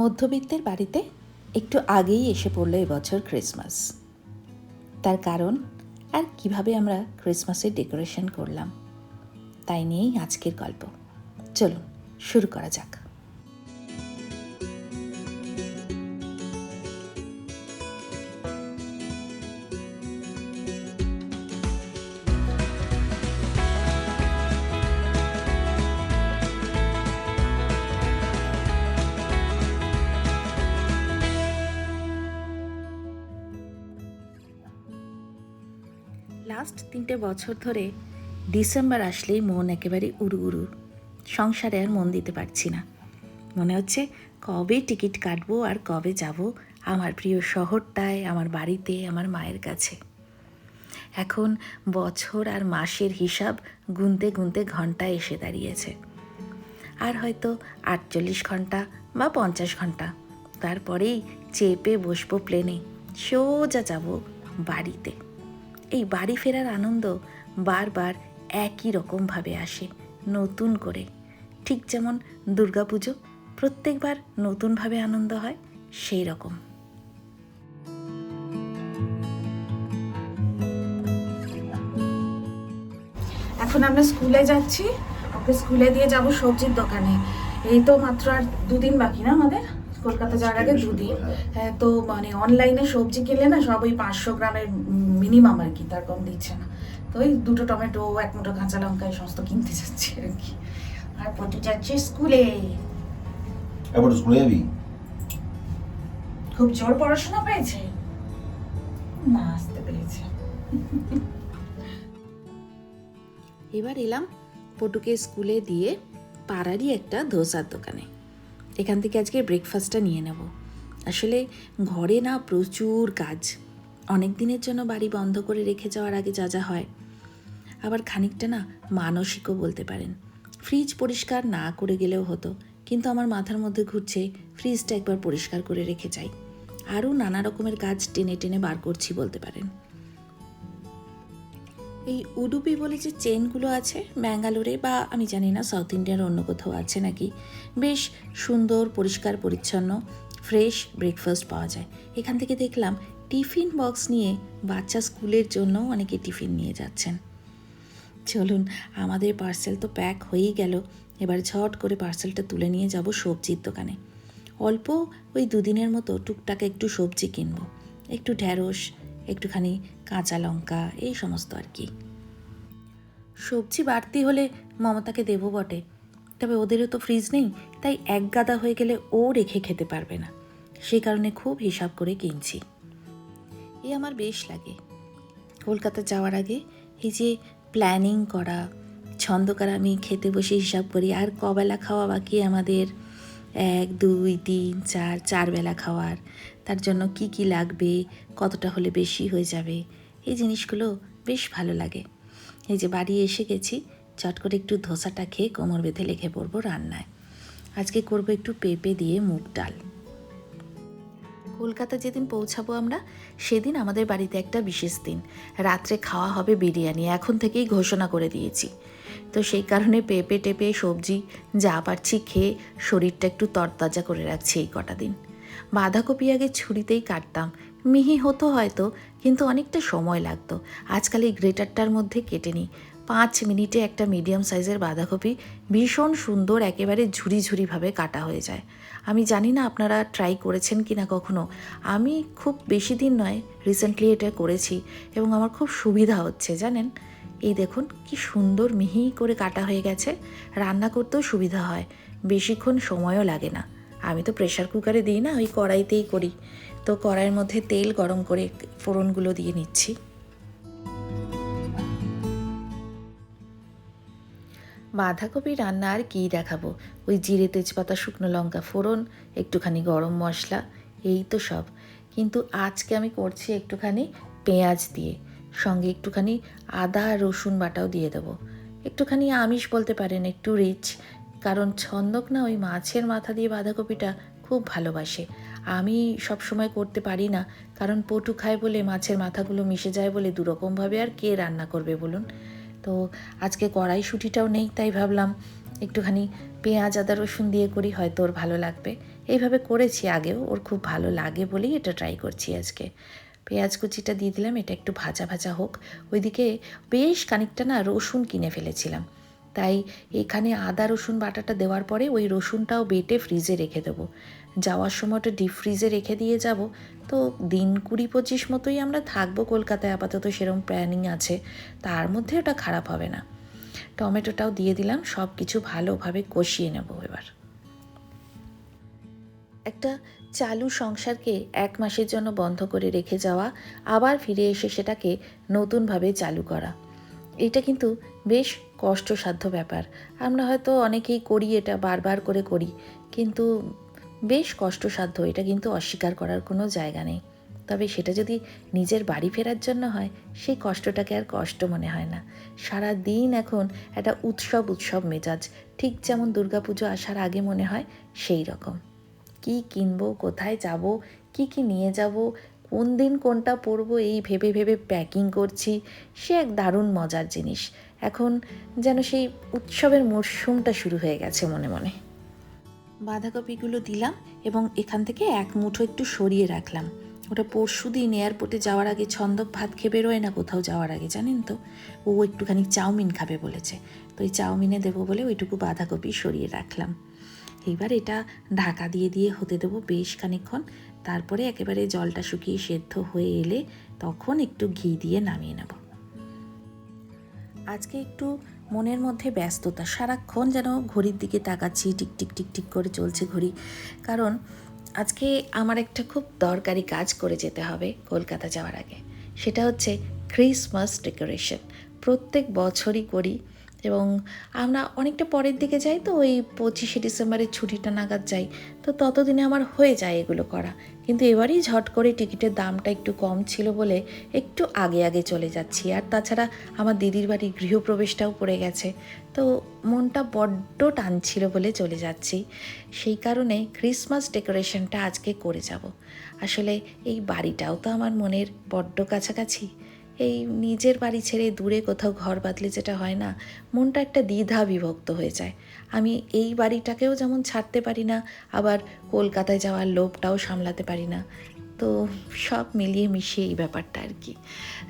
মধ্যবিত্তের বাড়িতে একটু আগেই এসে পড়ল এবছর ক্রিসমাস। তার কারণ, আর কীভাবে আমরা ক্রিসমাসের ডেকোরেশন করলাম, তাই নিয়েই আজকের গল্প। চলুন, শুরু করা যাক। লাস্ট তিনটে বছর ধরে ডিসেম্বর আসলেই মন একেবারে উড়ু উড়ু সংসারে আর মন দিতে পারছি না। মনে হচ্ছে কবে টিকিট কাটবো আর কবে যাব আমার প্রিয় শহরটায়, আমার বাড়িতে, আমার মায়ের কাছে। এখন বছর আর মাসের হিসাব গুনতে গুনতে ঘণ্টা এসে দাঁড়িয়েছে। আর হয়তো আটচল্লিশ ঘণ্টা বা পঞ্চাশ ঘণ্টা। তারপরেই চেপে বসবো প্লেনে। সোজা যাব বাড়িতে। এই বাড়ি ফেরার আনন্দ বারবার একই রকমভাবে আসে নতুন করে। ঠিক যেমন দুর্গাপুজো প্রত্যেকবার নতুনভাবে আনন্দ হয় সেই রকম। এখন আমরা স্কুলে যাচ্ছি। ওকে স্কুলে দিয়ে যাব সবজির দোকানে। এই তো মাত্র আর দুদিন বাকি না আমাদের? কলকাতা যাওয়ার আগে দুদিন। হ্যাঁ। তো মানে অনলাইনে সবজি কিনলে না সব ওই পাঁচশো গ্রামের মিনিমাম আর কি তার কম দিচ্ছে না। তো ওই দুটো টমেটো এক মুঠো কাঁচা লঙ্কা এই সমস্ত কিনতে যাচ্ছি আর কি। আর পটু যাচ্ছে স্কুলে? এবার স্কুলে যাবি? খুব জোর পড়াশোনা পেয়েছে? না আসতে পেরেছে। এবার এলাম পটুকে স্কুলে দিয়ে পাড়ারই একটা ধোসার দোকানে। এখান থেকে আজকে ব্রেকফাস্টটা নিয়ে নেব। আসলে ঘরে না প্রচুর কাজ। অনেক দিনের জন্য বাড়ি বন্ধ করে রেখে যাওয়ার আগে যা যা হয়। আবার খানিকটা না মানসিকও বলতে পারেন। ফ্রিজ পরিষ্কার না করে গেলেও হতো, কিন্তু আমার মাথার মধ্যে ঘুরছে ফ্রিজটা একবার পরিষ্কার করে রেখে যাই। আরও নানা রকমের কাজ টেনে টেনে বার করছি বলতে পারেন। এই উডুপি বলে যে চেনগুলো আছে ব্যাঙ্গালোরে বা আমি জানি না, সাউথ ইন্ডিয়ার অন্য কোথাও আছে নাকি, বেশ সুন্দর, পরিষ্কার, পরিচ্ছন্ন, ফ্রেশ ব্রেকফাস্ট পাওয়া যায়। এখান থেকে দেখলাম টিফিন বক্স নিয়ে বাচ্চা স্কুলের জন্য অনেকে টিফিন নিয়ে যাচ্ছেন। চলুন, আমাদের পার্সেল তো প্যাক হয়েই গেল। এবার ঝট করে পার্সেলটা তুলে নিয়ে যাব সবজির দোকানে। অল্প ওই দুদিনের মতো টুকটাক একটু সবজি কিনবো। একটু ঢ্যাঁড়স, একটুখানি কাঁচা লঙ্কা, এই সমস্ত আর কি। সবজি বাড়তি হলে মমতাকে দেবো বটে। তবে ওদেরও তো ফ্রিজ নেই, তাই এক গাদা হয়ে গেলে ও রেখে খেতে পারবে না। সেই কারণে খুব হিসাব করে কিনছি। এ আমার বেশ লাগে। কলকাতা যাওয়ার আগে এই যে প্ল্যানিং করা, ছন্দকার আমি খেতে বসে হিসাব করি, আর কবেলা খাওয়া বাকি আমাদের? এক, দুই, তিন, চার চার বেলা খাওয়ার। তার জন্য কি কি লাগবে? কতটা হলে বেশি হয়ে যাবে? এই জিনিসগুলো বেশ ভালো লাগে। এই যে বাড়ি এসে গেছি, চট করে একটু ধোসাটা খেয়ে কোমর বেঁধে লেখে পড়ব রান্নায়। আজকে করব একটু পেঁপে দিয়ে মুগ ডাল। কলকাতা যেদিন পৌঁছাবো আমরা, সেদিন আমাদের বাড়িতে একটা বিশেষ দিন। রাত্রে খাওয়া হবে বিরিয়ানি, এখন থেকেই ঘোষণা করে দিয়েছি। তো সেই কারণে পেঁপে টেপে সবজি, যা পারছি খেয়ে শরীরটা একটু তরতাজা করে রাখছি এই কটা দিন। বাঁধাকপি আগে ছুরিতেই কাটতাম। মিহি হতো হয়তো, কিন্তু অনেকটা সময় লাগতো। আজকাল এই গ্রেটারটার মধ্যে কেটে নিই। পাঁচ মিনিটে একটা মিডিয়াম সাইজের বাঁধাকপি ভীষণ সুন্দর, একেবারে ঝুরি ঝুরিভাবে কাটা হয়ে যায়। আমি জানি না আপনারা ট্রাই করেছেন কি না কখনো। আমি খুব বেশি দিন নয় রিসেন্টলি এটা করেছি এবং আমার খুব সুবিধা হচ্ছে, জানেন? এই দেখুন, কি সুন্দর মিহি করে কাটা হয়ে গেছে, রান্না করতেও সুবিধা হয়, বেশিক্ষণ সময়ও লাগে না। আমি তো প্রেশার কুকারে দিই না, ওই কড়াইতেই করি। তো কড়াইয়ের মধ্যে তেল গরম করে ফোড়নগুলো দিয়ে নিচ্ছি। বাঁধাকপি রান্না আর কী দেখাবো? ওই জিরে তেজপাতা, শুকনো লঙ্কা ফোড়ন, একটুখানি গরম মশলা, এই তো সব। কিন্তু আজকে আমি করছি একটুখানি পেঁয়াজ দিয়ে। সঙ্গে একটুখানি আদা রসুন বাটাও দিয়ে দেবো। একটুখানি আমিষ বলতে পারেন, একটু রিচ। কারণ ছন্দক না ওই মাছের মাথা দিয়ে বাঁধাকপিটা খুব ভালোবাসে। আমি সব সময় করতে পারি না, কারণ পটু খায় বলে মাছের মাথাগুলো মিশে যায় বলে দুরকমভাবে আর কে রান্না করবে বলুন? তো আজকে কড়াইশুঁটিটাও নেই, তাই ভাবলাম একটুখানি পেঁয়াজ, আদা, রসুন দিয়ে করি, হয়তো ওর ভালো লাগবে। এইভাবে করেছি আগেও, ওর খুব ভালো লাগে বলেই এটা ট্রাই করছি আজকে। পেঁয়াজ কুচিটা দিয়ে দিলাম, এটা একটু ভাজা ভাজা হোক। ওইদিকে বেশ খানিকটা না রসুন কিনে ফেলেছিলাম। তাই এখানে আদা, রসুন বাটাটা দেওয়ার পরে ওই রসুনটাও বেটে ফ্রিজে রেখে দেবো। যাওয়ার সময়টা ডিপ ফ্রিজে রেখে দিয়ে যাব। তো দিন কুড়ি পঁচিশ মতোই আমরা থাকব কলকাতায়, আপাতত সেরকম প্ল্যানিং আছে। তার মধ্যে ওটা খারাপ হবে না। টমেটোটাও দিয়ে দিলাম সব কিছু ভালোভাবে কষিয়ে নেব এবার। একটা চালু সংসারকে এক মাসের জন্য বন্ধ করে রেখে যাওয়া, আবার ফিরে এসে সেটাকে নতুনভাবে চালু করা। এটা কিন্তু বেশ কষ্টসাধ্য ব্যাপার। আমরা হয়তো অনেকেই করি এটা, বারবার করে করি। কিন্তু বেশ কষ্টসাধ্য, এটা কিন্তু অস্বীকার করার কোনো জায়গা নেই। তবে সেটা যদি নিজের বাড়ি ফেরার জন্য হয়, সেই কষ্টটাকে আর কষ্ট মনে হয় না। সারা দিন এখন একটা উৎসব উৎসব মেজাজ, ঠিক যেমন দুর্গাপুজো আসার আগে মনে হয়, সেই রকম। কি কিনবো, কোথায় যাব, কি কি নিয়ে যাব, কোন দিন কোনটা পরবো, এই ভেবে ভেবে প্যাকিং করছি, সে এক দারুণ মজার জিনিস। এখন যেন সেই উৎসবের মরশুমটা শুরু হয়ে গেছে মনে মনে। বাঁধাকপিগুলো দিলাম এবং এখান থেকে এক মুঠো একটু সরিয়ে রাখলাম। ওটা পরশু দিন এয়ারপোর্টে যাওয়ার আগে ছন্দক ভাত খেয়ে বেরোয় না কোথাও যাওয়ার আগে, জানেন তো? ও একটুখানি চাউমিন খাবে বলেছে। তো ওই চাউমিনে দেবো বলে ওইটুকু বাঁধাকপি সরিয়ে রাখলাম। এইবার এটা ঢাকা দিয়ে দিয়ে হতে দেবো বেশ খানিকক্ষণ। তারপরে একেবারে জলটা শুকিয়ে সেদ্ধ হয়ে এলে তখন একটু ঘি দিয়ে নামিয়ে নেব। আজকে একটু মনের মধ্যে ব্যস্ততা, সারাক্ষণ যেন ঘড়ির দিকে তাকাচ্ছি, টিক টিক টিক টিক করে চলছে ঘড়ি। কারণ আজকে আমার একটা খুব দরকারি কাজ করে যেতে হবে কলকাতা যাওয়ার আগে। সেটা হচ্ছে ক্রিসমাস ডেকোরেশন প্রত্যেক বছরই করি এবং আমরা অনেকটা পরের দিকে যাই তো, ওই পঁচিশে ডিসেম্বরের ছুটিটা নাগাদ যাই। তো ততদিনে আমার হয়ে যায় এগুলো করা। কিন্তু এবারই ঝট করে টিকিটের দামটা একটু কম ছিল বলে একটু আগে আগে চলে যাচ্ছি। আর তাছাড়া আমার দিদির বাড়ির গৃহপ্রবেশটাও পড়ে গেছে। তো মনটা বড্ড টানছিল বলে চলে যাচ্ছি। সেই কারণে ক্রিসমাস ডেকোরেশনটা আজকে করে যাব। আসলে এই বাড়িটাও তো আমার মনের বড্ড কাছাকাছি। এই নিজের বাড়ি ছেড়ে দূরে কোথাও ঘর বাঁধলে যেটা হয় না, মনটা একটা দ্বিধা বিভক্ত হয়ে যায়। আমি এই বাড়িটাকেও যেমন ছাড়তে পারি না, আবার কলকাতায় যাওয়ার লোভটাও সামলাতে পারি না। তো সব মিলিয়ে মিশিয়ে এই ব্যাপারটা আর কি।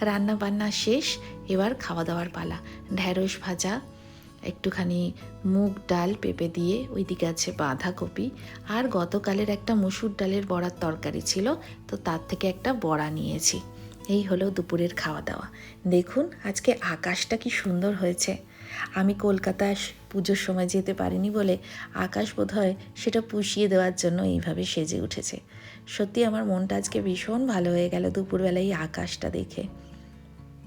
রান্না বান্না শেষ, এবার খাওয়া দাওয়ার পালা। ঢ্যাঁড়স ভাজা, একটুখানি মুগ ডাল পেঁপে দিয়ে, ওইদিকে আছে বাঁধাকপি। আর গতকালের একটা মুসুর ডালের বড়ার তরকারি ছিল, তো তার থেকে একটা বড়া নিয়েছি। এই হলো দুপুরের খাওয়া দাওয়া দেখুন আজকে আকাশটা কি সুন্দর হয়েছে। আমি কলকাতায় পুজোর সময় যেতে পারিনি বলে আকাশ বোধহয় সেটা পুষিয়ে দেওয়ার জন্য এইভাবে সেজে উঠেছে। সত্যি আমার মনটা আজকে ভীষণ ভালো হয়ে গেল দুপুরবেলা এই আকাশটা দেখে।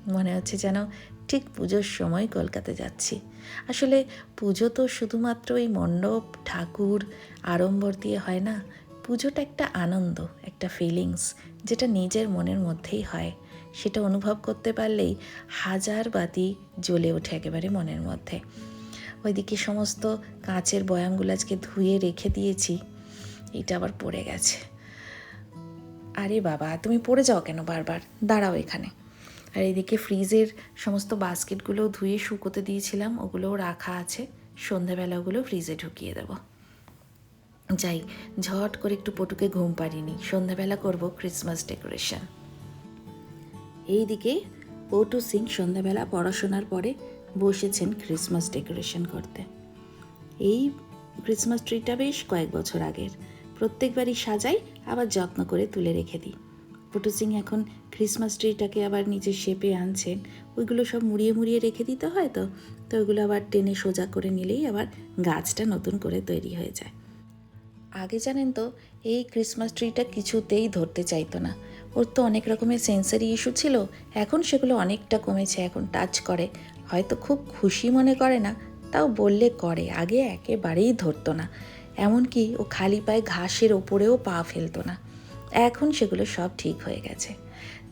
মনে হচ্ছে যেন ঠিক পুজোর সময় কলকাতা যাচ্ছি। আসলে পুজো তো শুধুমাত্র এই মণ্ডপ, ঠাকুর আড়ম্বর দিয়ে হয় না, পুজোটা একটা আনন্দ, একটা ফিলিংস যেটা নিজের মনের মধ্যেই হয়। সেটা অনুভব করতে পারলেই হাজার বাতি জ্বলে ওঠে একেবারে মনের মধ্যে। ওইদিকে সমস্ত কাঁচের বয়ামগুলো আজকে ধুয়ে রেখে দিয়েছি, এটা আবার পড়ে গেছে। আরে বাবা, তুমি পড়ে যাও কেন বারবার? দাঁড়াও এখানে। আর এদিকে ফ্রিজের সমস্ত বাস্কেটগুলো ধুয়ে শুকোতে দিয়েছিলাম, ওগুলোও রাখা আছে। সন্ধেবেলা ওগুলো ফ্রিজে ঢুকিয়ে দেবো। যাই, ঝট করে একটু পটুকে ঘুম পাড়িনি সন্ধ্যাবেলা করব ক্রিসমাস ডেকোরেশন এইদিকে পটু সিং সন্ধ্যাবেলা পড়াশোনার পরে বসেছেন ক্রিসমাস ডেকোরেশন করতে। এই ক্রিসমাস ট্রিটা বেশ কয়েক বছর আগের। প্রত্যেকবারই সাজাই, আবার যত্ন করে তুলে রেখে দিই। পটু সিং এখন ক্রিসমাস ট্রিটাকে আবার নিজের শেপে আনছেন। ওইগুলো সব মুড়িয়ে মুড়িয়ে রেখে দিতে হয় তো তো ওইগুলো আবার টেনে সোজা করে নিলেই আবার গাছটা নতুন করে তৈরি হয়ে যায়। আগে জানেন তো, এই ক্রিসমাস ট্রিটা কিছুতেই ধরতে চাইতো না। ওর তো অনেক রকমের সেন্সারি ইস্যু ছিল, এখন সেগুলো অনেকটা কমেছে, এখন টাচ করে। হয়তো খুব খুশি মনে করে না, তাও বললে করে, আগে একেবারেই ধরতো না। এমনকি ও খালি পায়ে ঘাসের ওপরেও পা ফেলতো না। এখন সেগুলো সব ঠিক হয়ে গেছে।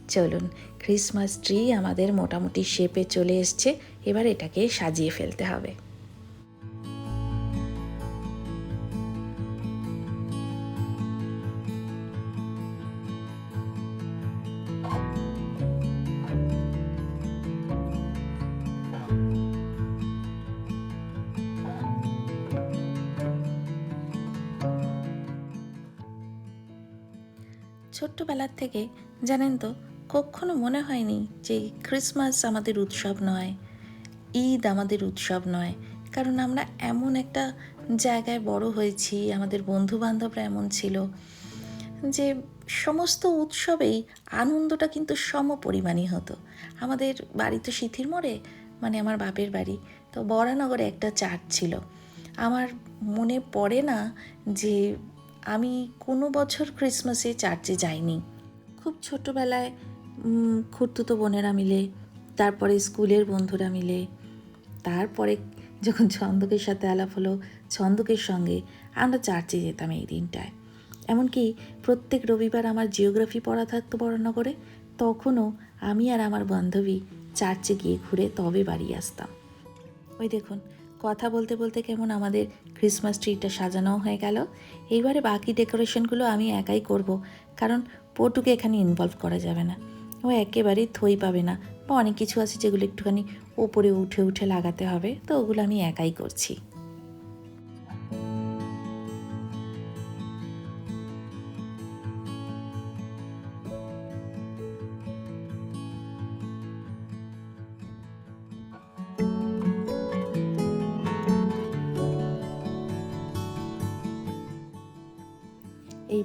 চলুন ক্রিসমাস ট্রি আমাদের মোটামুটি শেপে চলে এসছে, এবার এটাকে সাজিয়ে ফেলতে হবে। ছোট্টবেলার থেকে জানেন তো, কখনো মনে হয়নি যে ক্রিসমাস আমাদের উৎসব নয়, ঈদ আমাদের উৎসব নয়। কারণ আমরা এমন একটা জায়গায় বড় হয়েছি, আমাদের বন্ধু বান্ধবরা এমন ছিল যে সমস্ত উৎসবেই আনন্দটা কিন্তু সম পরিমাণই হতো। আমাদের বাড়ি তো সিথির মোড়ে মানে আমার বাপের বাড়ি, তো বরানগরে একটা চার্চ ছিল। আমার মনে পড়ে না যে আমি কোনো বছর ক্রিসমাসে চার্চে যাইনি। খুব ছোটোবেলায় খুড়তুতো বোনেরা মিলে, তারপরে স্কুলের বন্ধুরা মিলে, তারপরে যখন ছন্দকের সাথে আলাপ হলো, ছন্দকের সঙ্গে আমরা চার্চে যেতাম এই দিনটায়। এমনকি প্রত্যেক রবিবার আমার জিওগ্রাফি পড়া থাকতো বড়নগরে তখনও আমি আর আমার বান্ধবী চার্চে গিয়ে ঘুরে তবে বাড়ি আসতাম। ওই দেখুন কথা বলতে বলতে কেমন আমাদের ক্রিসমাস ট্রিটা সাজানো হয়ে গেল। এইবারে বাকি ডেকোরেশনগুলো আমি একাই করব, কারণ পটুকে এখানে ইনভলভ করা যাবে না। ও একেবারেই থই পাবে না, বা অনেক কিছু আছে যেগুলো একটুখানি ওপরে উঠে উঠে লাগাতে হবে, তো ওগুলো আমি একাই করছি।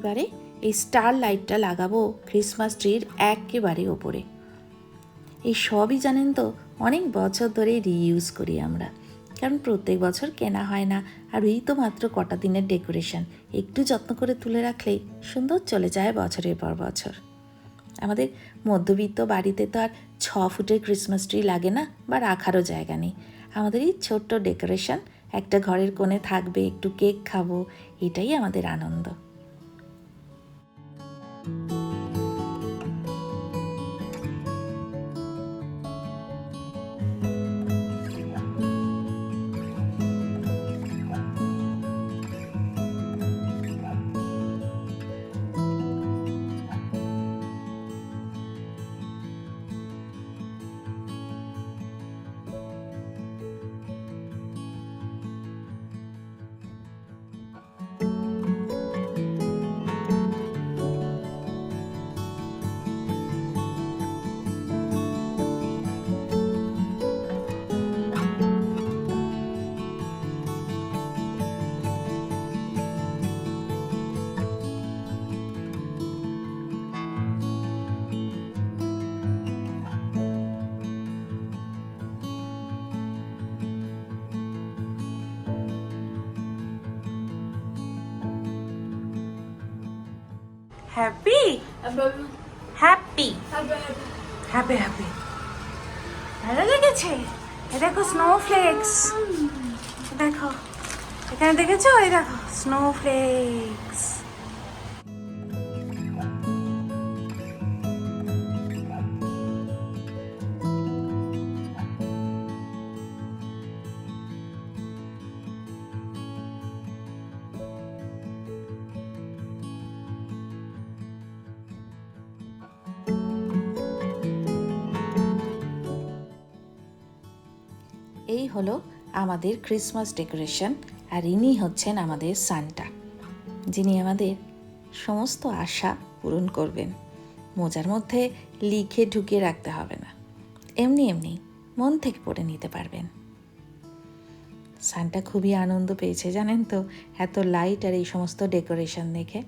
এইবারে এই স্টার লাইটটা লাগাবো ক্রিসমাস ট্রির একেবারে ওপরে। এই সবই জানেন তো, অনেক বছর ধরে রিইউজ করি আমরা। কারণ প্রত্যেক বছর কেনা হয় না, আর ওই তো মাত্র কটা দিনের ডেকোরেশন। একটু যত্ন করে তুলে রাখলেই সুন্দর চলে যায় বছরের পর বছর। আমাদের মধ্যবিত্ত বাড়িতে তো আর ছ ফুটের ক্রিসমাস ট্রি লাগে না বা রাখারও জায়গা নেই। আমাদের এই ছোট্ট ডেকোরেশন, একটা ঘরের কোণে থাকবে, একটু কেক খাব, এটাই আমাদের আনন্দ। হ্যাপি হ্যাপি হ্যাপি হ্যাপি ভালো লেগেছে। এ দেখো স্নোফ্লেক্স দেখো। এখানে দেখেছ? এই দেখো স্নোফ্লেক্স হলো আমাদের ক্রিসমাস ডেকোরেশন আর ইনি হচ্ছেন আমাদের সান্টা যিনি আমাদের সমস্ত আশা পূরণ করবেন। মোজার মধ্যে লিখে ঢুকিয়ে রাখতে হবে না। এমনি এমনি মন থেকে পড়ে নিতে পারবেন। সান্টা খুবই আনন্দ পেয়েছে, জানেন তো? এত লাইট আর এই সমস্ত ডেকোরেশন দেখে।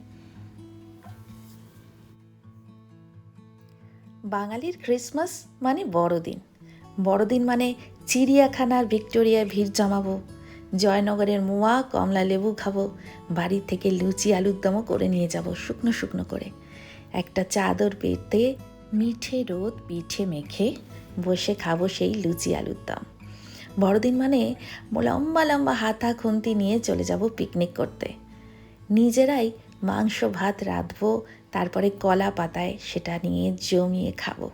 বাঙালির ক্রিসমাস মানে বড়দিন। বড়দিন মানে চিড়িয়াখানার ভিক্টোরিয়ায় ভিড় জমাবো। জয়নগরের মোয়া, কমলা লেবু খাব। বাড়ি থেকে লুচি, আলুর দমও করে নিয়ে যাব শুকনো শুকনো করে। একটা চাদর পেতে মিঠে রোদ, পিঠে মেখে বসে খাব সেই লুচি, আলুর দম। বড়দিন মানে লম্বা লম্বা হাতা খুন্তি নিয়ে চলে যাব পিকনিক করতে। নিজেরাই মাংস, ভাত রাঁধবো, তারপরে কলা পাতায় সেটা নিয়ে জমিয়ে খাব।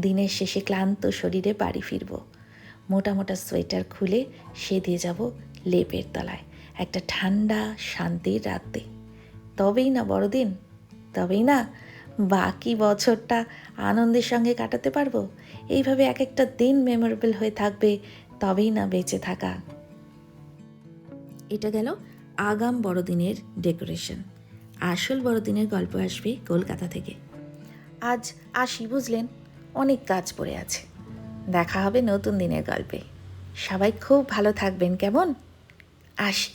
দিনের শেষে ক্লান্ত শরীরে বাড়ি ফিরবো। মোটা মোটা সোয়েটার খুলে সেদিয়ে যাব লেপের তলায়, একটা ঠান্ডা, শান্তির রাতে তবেই না, বড়দিন? তবেই না, বাকি বছরটা আনন্দের সঙ্গে কাটাতে পারব? এইভাবে এক একটা দিন মেমোরেবল হয়ে থাকবে, তবেই না বেঁচে থাকা। এটা গেল আগাম বড়দিনের ডেকোরেশন আসল বড়দিনের গল্প আসবে কলকাতা থেকে। আজ আসি, বুঝলেন? অনেক কাজ পড়ে আছে। দেখা হবে নতুন দিনের গল্পে। সবাই খুব ভালো থাকবেন, কেমন? আসি।